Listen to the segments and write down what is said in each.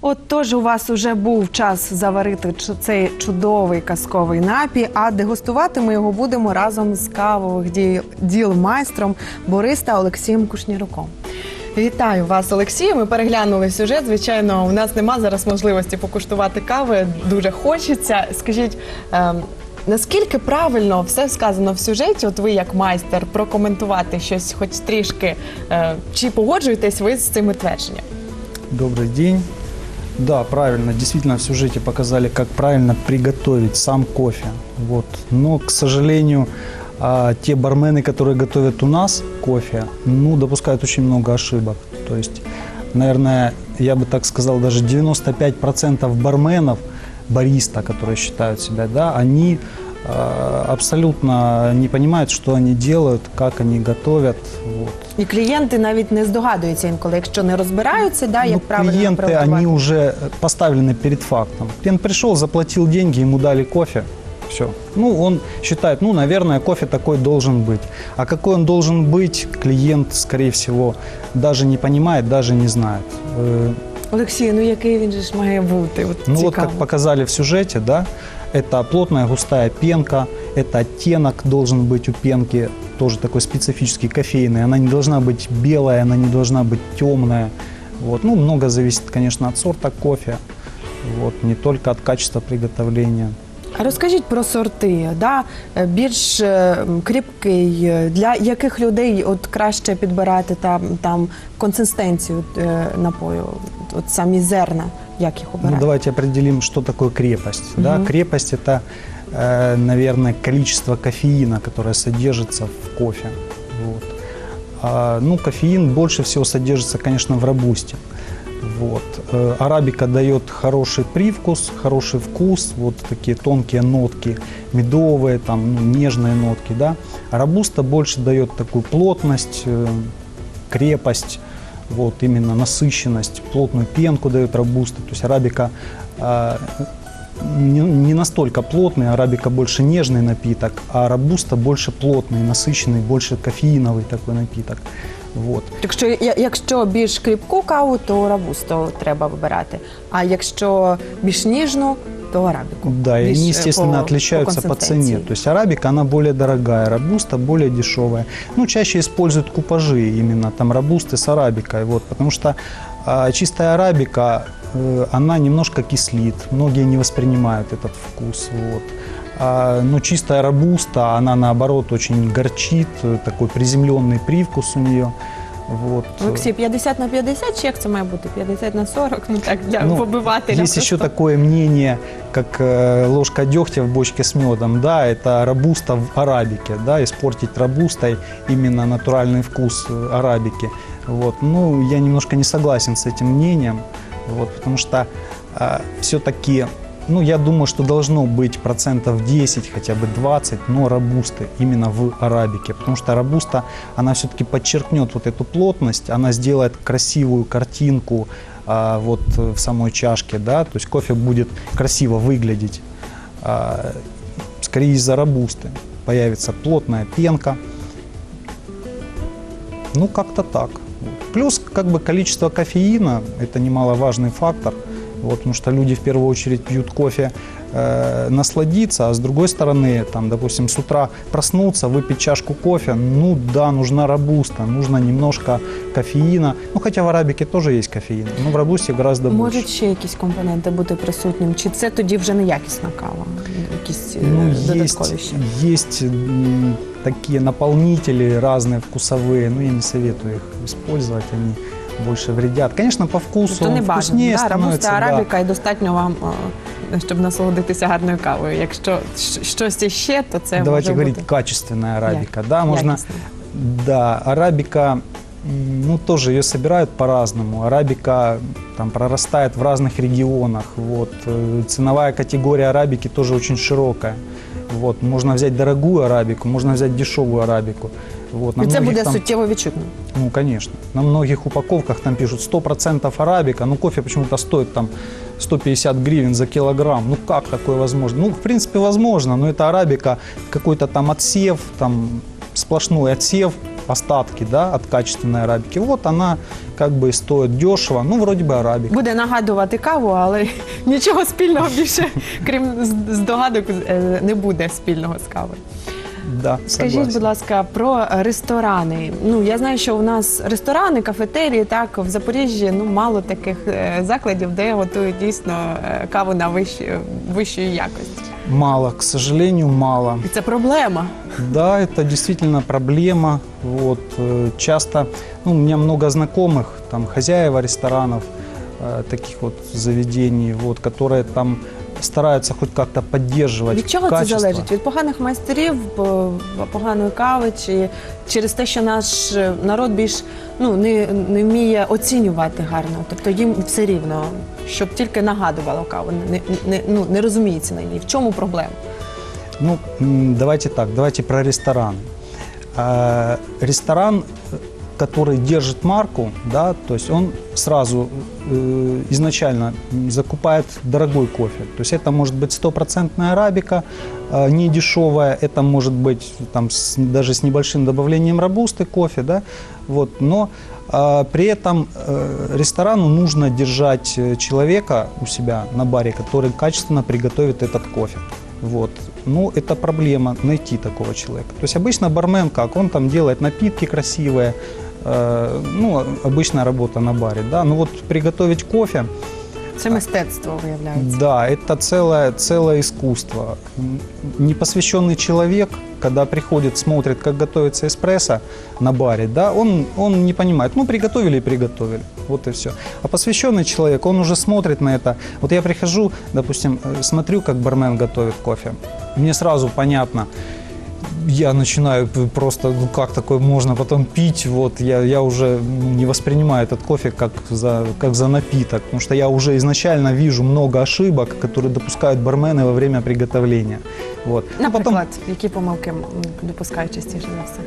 От тож у вас уже був час заварити цей чудовий казковий напій, а дегустувати ми його будемо разом з кавових діл, майстром Бориста Олексієм Кушніруком. Вітаю вас, Олексію. Ми переглянули сюжет. Звичайно, у нас нема зараз можливості покуштувати кави. Дуже хочеться. Скажіть, ем, наскільки правильно все сказано в сюжеті? От ви як майстер прокоментувати щось, хоч трішки, е, чи погоджуєтесь ви з цими твердженням? Добрый день. Да, правильно. Действительно, в сюжете показали, как правильно приготовить сам кофе. Вот. Но, к сожалению, а, те бармены, которые готовят у нас кофе, ну, допускают очень много ошибок. То есть, наверное, я бы так сказал, даже 95% барменов, бариста, которые считают себя, да, они абсолютно не понимают, что они делают, как они готовят. Вот. І клієнти навіть не здогадуються інколи, якщо не розбираються, да, як Ну, правильно клиенты, приготувати. они уже поставлены перед фактом. Клиент пришел, заплатил деньги, ему дали кофе, все. Ну, он считает, ну, наверное, кофе такой должен быть. А какой он должен быть, клиент, скорее всего, даже не понимает, даже не знает. Э, Олексій, ну який він же ж має бути? От Ну, цікаво. вот как показали в сюжете, да, это плотная густая пенка, это оттенок должен быть у пенки, тоже такой специфический кофейный. Она не должна быть белая, она не должна быть темная. Вот. Ну, много зависит, конечно, от сорта кофе, вот, не только от качества приготовления. А розкажіть про сорти, да? Е, більш е, м, кріпкий, е, для яких людей от краще підбирати там, там консистенцію е, напою, от самі зерна, як їх Ну, обирати? давайте определим, что такое крепость. Да? Крепость – это, э, наверное, количество кофеина, которое содержится в кофе. Вот. А, ну, кофеин больше всего содержится, конечно, в робусте. Вот. Э, Арабика дает хороший привкус, хороший вкус, вот такие тонкие нотки, медовые, там, ну, нежные нотки. Да? А робуста больше дает такую плотность, э, крепость, вот именно насыщенность, плотную пенку дает робуста. То есть арабика а, не, не настолько плотный, арабика больше нежный напиток, а робуста больше плотный, насыщенный, больше кофеиновый такой напиток. Вот. Якщо, я- якщо більш кріпку каву, то робусто треба вибирати. А якщо більш ніжну, то арабіку. Да, и Більш, они, е, естественно, отличаются по цене. То есть арабика, она более дорогая, робуста более дешевая. Ну, чаще используют купажи именно, там, робусты с арабикой, вот, потому что а, чистая арабика, э, она немножко кислит, многие не воспринимают этот вкус, вот. А, но чистая робуста, она, наоборот, очень горчит, э, такой приземленный привкус у нее, вот. Олексій, 50 на 50, чи як це має бути? 50 на 40, ну так, для Ну, побивателя. Есть еще просто. такое мнение, как э, ложка дегтя в бочке с медом, да, это робуста в арабике, да, испортить робустой именно натуральный вкус э, арабики. Вот. Ну, я немножко не согласен с этим мнением, вот, потому что все-таки, ну, я думаю, что должно быть процентов 10, хотя бы 20, но робусты именно в арабике, потому что робуста, она все-таки подчеркнет вот эту плотность, она сделает красивую картинку а, вот в самой чашке, да, то есть кофе будет красиво выглядеть. А, скорее из-за робусты появится плотная пенка. Ну, как-то так. Плюс, как бы, количество кофеина – это немаловажный фактор, вот, потому что люди в первую очередь пьют кофе э, насладиться, а с другой стороны, там, допустим, с утра проснуться, выпить чашку кофе, ну да, нужна робуста, нужно немножко кофеина, ну хотя в арабике тоже есть кофеин, но в робусте гораздо больше. Можуть ще якісь компоненти бути присутнім? Чи це тоді вже неякісна кава? Якісь е, Ну, есть, додаткові ще? есть м, такие наполнители разные вкусовые, но я не советую их использовать, они больше вредят. Конечно, по вкусу То не он бажано. вкуснее Да, робуста становится. да. арабіка і достатньо вам, е, щоб насолодитися гарною кавою. Якщо щ- щось іще, то це Давайте може говорить бути качественная арабика. Да, можно, якісно. да, арабика, м, ну тоже ее собирают по-разному. Арабика там прорастает в разных регионах. Вот. Э, Ценовая категория арабики тоже очень широкая. Вот. Можно взять дорогую арабику, можно взять дешевую арабику. Вот. На І це многих буде там- суттєво відчутно. Ну, конечно. На многих упаковках там пишут 100% арабика, но кофе почему-то стоит там 150 гривен за килограмм. Ну, как такое возможно? Ну, в принципе, возможно, но это арабика, какой-то там отсев, там сплошной отсев остатки, да, от качественной арабики. Вот она как бы и стоит дешево, ну, вроде бы арабика. Буде нагадувати каву, але нічого спільного більше, крім з- здогадок, е, не буде спільного з кавою. Да, Скажіть, согласен. будь ласка, про ресторани. Ну я знаю, що у нас ресторани, кафетерії, так в Запоріжжі ну мало таких е, закладів, де готують дійсно е, каву на вищій вищої якості. Мало, к сожалению, мало. І це проблема. Да, это действительно проблема. Вот, э, часто, ну, у меня много знакомых, там, хозяева ресторанов, э, таких вот заведений, вот, которые там стараются хоть как-то поддерживать Від чого качество. це залежить? Від поганих майстерів, поганої кави, чи через те, що наш е, народ більш ну не, не вміє оцінювати гарно. Тобто їм все рівно, щоб тільки нагадувало каву, не, не, ну, не розуміється на ній. В чому проблема? Ну, давайте так, давайте про ресторан. Э, Ресторан, который держит марку, да, то есть он сразу э, изначально закупает дорогой кофе. То есть это может быть стопроцентная арабика, э, не дешевая, это может быть там с- даже с небольшим добавлением робусты кофе, да, вот, но э, при этом э, ресторану нужно держать э, человека у себя на баре, который качественно приготовит этот кофе. Вот. Ну, это проблема найти такого человека. То есть обычно бармен как? Он там делает напитки красивые, э, ну, обычная работа на баре, да. Ну вот приготовить кофе, Це мистецтво виявляється. да, это целое, целое искусство. Непосвященный человек, когда приходит, смотрит, как готовится эспрессо на баре, да, он, он не понимает, ну, приготовили и приготовили, вот и все. А посвященный человек, он уже смотрит на это. Вот я прихожу, допустим, э, смотрю, как бармен готовит кофе, мне сразу понятно, я начинаю п- просто, ну как такое можно потом пить, вот я, я уже ну, не воспринимаю этот кофе как за, как за напиток, потому что я уже изначально вижу много ошибок, которые допускают бармены во время приготовления. Вот. А потом, Наприклад, які помилки м, допускають частіше за все?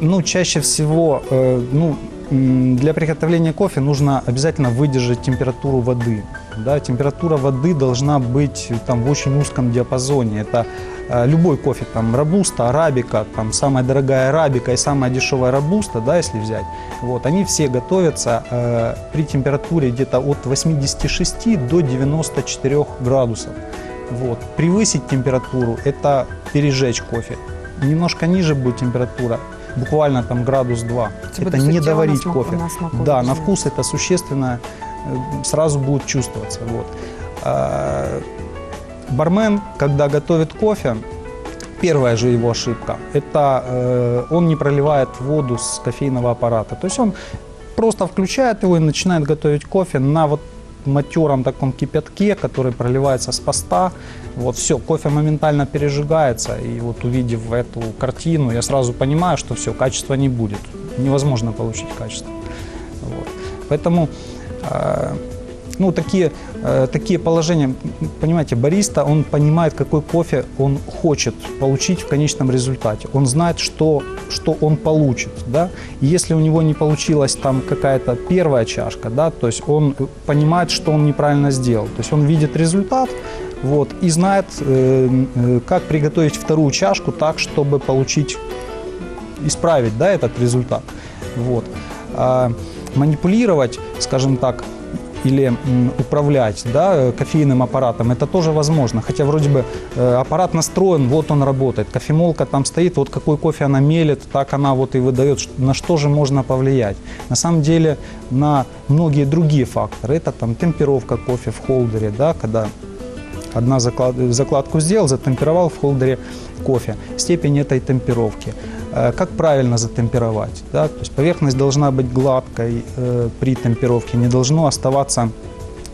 ну, чаще всего, э, ну, м, для приготовления кофе нужно обязательно выдержать температуру воды. Да? Температура воды должна быть э, там, в очень узком диапазоне. Это э, любой кофе, там, робуста, арабика, там, самая дорогая арабика и самая дешевая робуста, да, если взять, вот, они все готовятся э, при температуре где-то от 86 до 94 градусов. Вот. Превысить температуру – это пережечь кофе. Немножко ниже будет температура, буквально там градус 2. Это это не доварить кофе. на смаку да, на вкус это существенно сразу будет чувствоваться. Вот. А, Бармен, когда готовит кофе, первая же его ошибка, это э, он не проливает воду с кофейного аппарата. То есть он просто включает его и начинает готовить кофе на вот матером таком кипятке, который проливается с поста. Вот все, кофе моментально пережигается. И вот увидев эту картину, я сразу понимаю, что все, качества не будет. Невозможно получить качество. Вот. Поэтому ну, такие, э, такие положения, понимаете, бариста, он понимает, какой кофе он хочет получить в конечном результате. Он знает, что, что он получит, да. И если у него не получилась там какая-то первая чашка, да, то есть он понимает, что он неправильно сделал. То есть он видит результат, вот, и знает, э, э, как приготовить вторую чашку так, чтобы получить исправить да, этот результат. Вот. Манипулировать, скажем так, или управлять да, э, кофейным аппаратом, это тоже возможно. Хотя вроде бы э, аппарат настроен, вот он работает, кофемолка там стоит, вот какой кофе она мелет, так она вот и выдает. На что же можно повлиять? На самом деле на многие другие факторы. Это там темперовка кофе в холдере, да, когда Одна заклад- закладку сделал, затемперовал в холдере кофе. Степень этой темперовки. Э, Как правильно затемперовать? Да? То есть поверхность должна быть гладкой э, при темперовке, не должно оставаться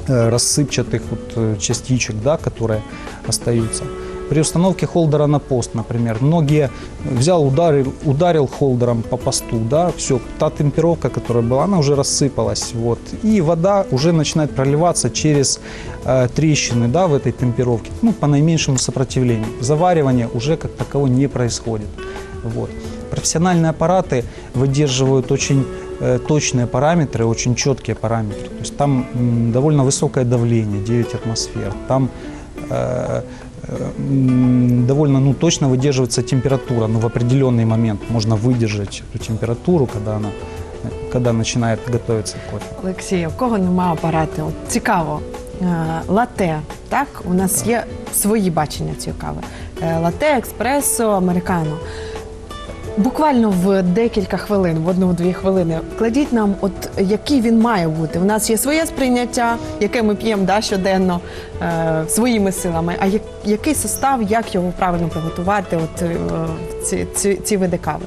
э, рассыпчатых вот, э, частичек, да, которые остаются. При установке холдера на пост, например, многие взял, ударил, ударил холдером по посту, да, все, та темперовка, которая была, она уже рассыпалась, вот, и вода уже начинает проливаться через э, трещины, да, в этой темперовке, ну, по наименьшему сопротивлению. Заваривание уже как такового не происходит, вот. Профессиональные аппараты выдерживают очень э, точные параметры, очень четкие параметры. То есть там м, довольно высокое давление, 9 атмосфер. Там э, м, довольно ну, точно выдерживается температура, но в определенный момент можно выдержать эту температуру, когда она когда начинает готовиться кофе. Олексій, у кого немає апарату? От Цікаво. Е, Лате, так? У нас є свої бачення цієї кави. Е, Лате, експресо, американо. Буквально в декілька хвилин, в одну-дві хвилини, кладіть нам, от який він має бути. У нас є своє сприйняття, яке ми п'ємо да, щоденно е, своїми силами. А як, який состав, як його правильно приготувати? От е, ці, ці, ці види кави.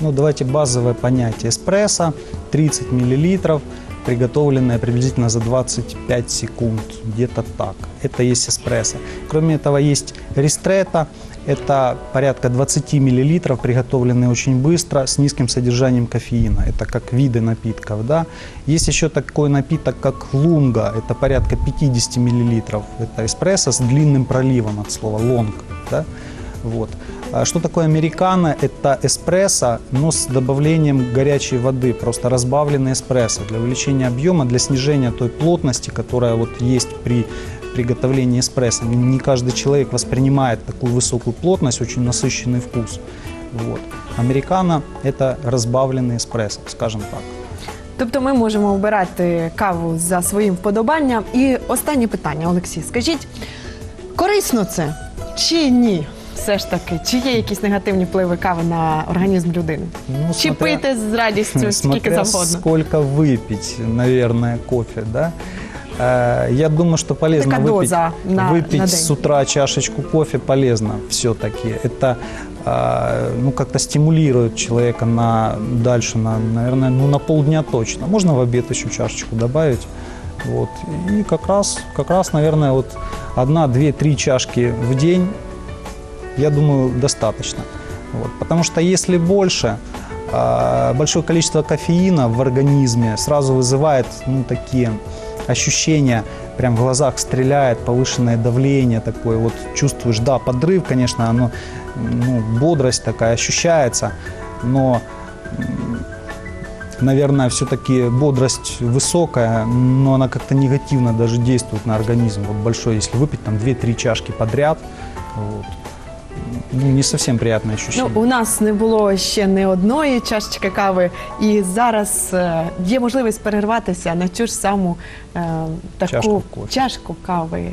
Ну, давайте базовое понятие. Эспрессо 30 миллилитров, приготовленное приблизительно за 25 секунд, где-то так. Это есть эспрессо. Кроме этого есть ристрета, это порядка 20 миллилитров, приготовленные очень быстро, с низким содержанием кофеина. Это как виды напитков. Да? Есть еще такой напиток, как лунга, это порядка 50 миллилитров. Это эспрессо с длинным проливом от слова лонг. Да? Вот. А Что такое американо? Это эспрессо, но с добавлением горячей воды, просто разбавленный эспрессо для увеличения объема, для снижения той плотности, которая вот есть при приготовлении эспрессо. Не каждый человек воспринимает такую высокую плотность, очень насыщенный вкус. Вот. Американо – это разбавленный эспрессо, скажем так. Тобто ми можемо обирати каву за своїм вподобанням. І останнє питання, Олексій, скажіть, корисно це чи ні? Все ж таки, чи є якісь негативні впливи кави на організм людини? Ну, Чи смотря- пити з радістю скільки Смотря завгодно? сколько выпить, наверное, кофе, да? Э, Я думаю, что полезно Такая выпить, доза на- выпить на с утра чашечку кофе полезно все-таки. Это э, ну, как-то стимулирует человека на дальше, на, наверное, ну, на полдня точно. Можно в обед еще чашечку добавить. Вот. И как раз, как раз, наверное, вот одна, две, три чашки в день я думаю, достаточно. Вот. Потому что если больше, а, большое количество кофеина в организме сразу вызывает ну, такие ощущения, прям в глазах стреляет, повышенное давление такое, вот чувствуешь, да, подрыв, конечно, оно, ну, бодрость такая ощущается, но наверное, все-таки бодрость высокая, но она как-то негативно даже действует на организм. Вот большой, если выпить там 2-3 чашки подряд, вот, ну, не совсем приятное Ну, у нас не було ще не одної чашечки кави, і зараз е, є можливість перерватися на цю ж саму е, таку Чашку кофе. чашку кави.